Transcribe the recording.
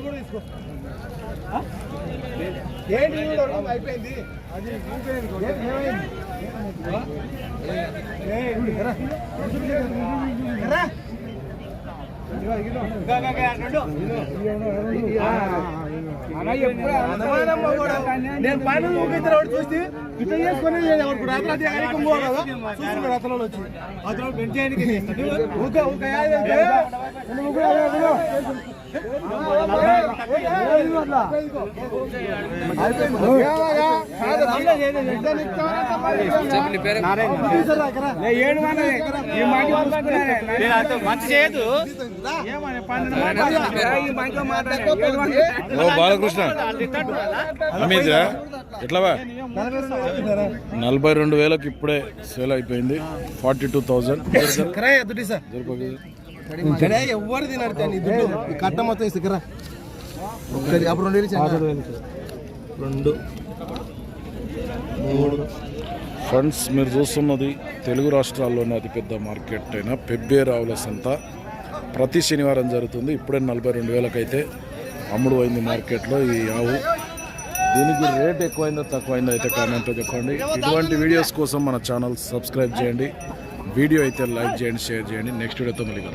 కూడా తీసుకో. ఏంటి అయిపోయింది? అది. నేను పైన ఊగితే వాడు చూసి ఇట్లా చేసుకుని ఎవరికి రాత్రి అది ఆయనకి పోవాలి కదా. అతను వచ్చి. అతను పెంచేయడానికి ఊక ఊక మంచి చేయదు బాలకృష్ణ. ఎట్లా నలభై రెండు వేలకు ఇప్పుడే సేల్ అయిపోయింది. Forty two thousand. ఎవరు తినడు నీ దుడ్డు. ఈ కట్ట మొత్తం అప్పుడు రెండు వేలు. రెండు. మూడు. ఫ్రెండ్స్ మీరు చూస్తున్నది తెలుగు రాష్ట్రాల్లోనే అతిపెద్ద మార్కెట్ అయిన పెబ్బేరావుల సంత. ప్రతి శనివారం జరుగుతుంది. ఇప్పుడే నలభై రెండు వేలకైతే అమ్ముడు అయింది మార్కెట్లో ఈ ఆవు. దీనికి రేట్ ఎక్కువైందో తక్కువైందో అయితే కామెంట్లో చెప్పండి. ఇటువంటి వీడియోస్ కోసం మన ఛానల్ సబ్స్క్రైబ్ చేయండి. వీడియో అయితే లైక్ చేయండి షేర్ చేయండి. నెక్స్ట్ వీడియోతో మళ్ళీ కలుద్దాం.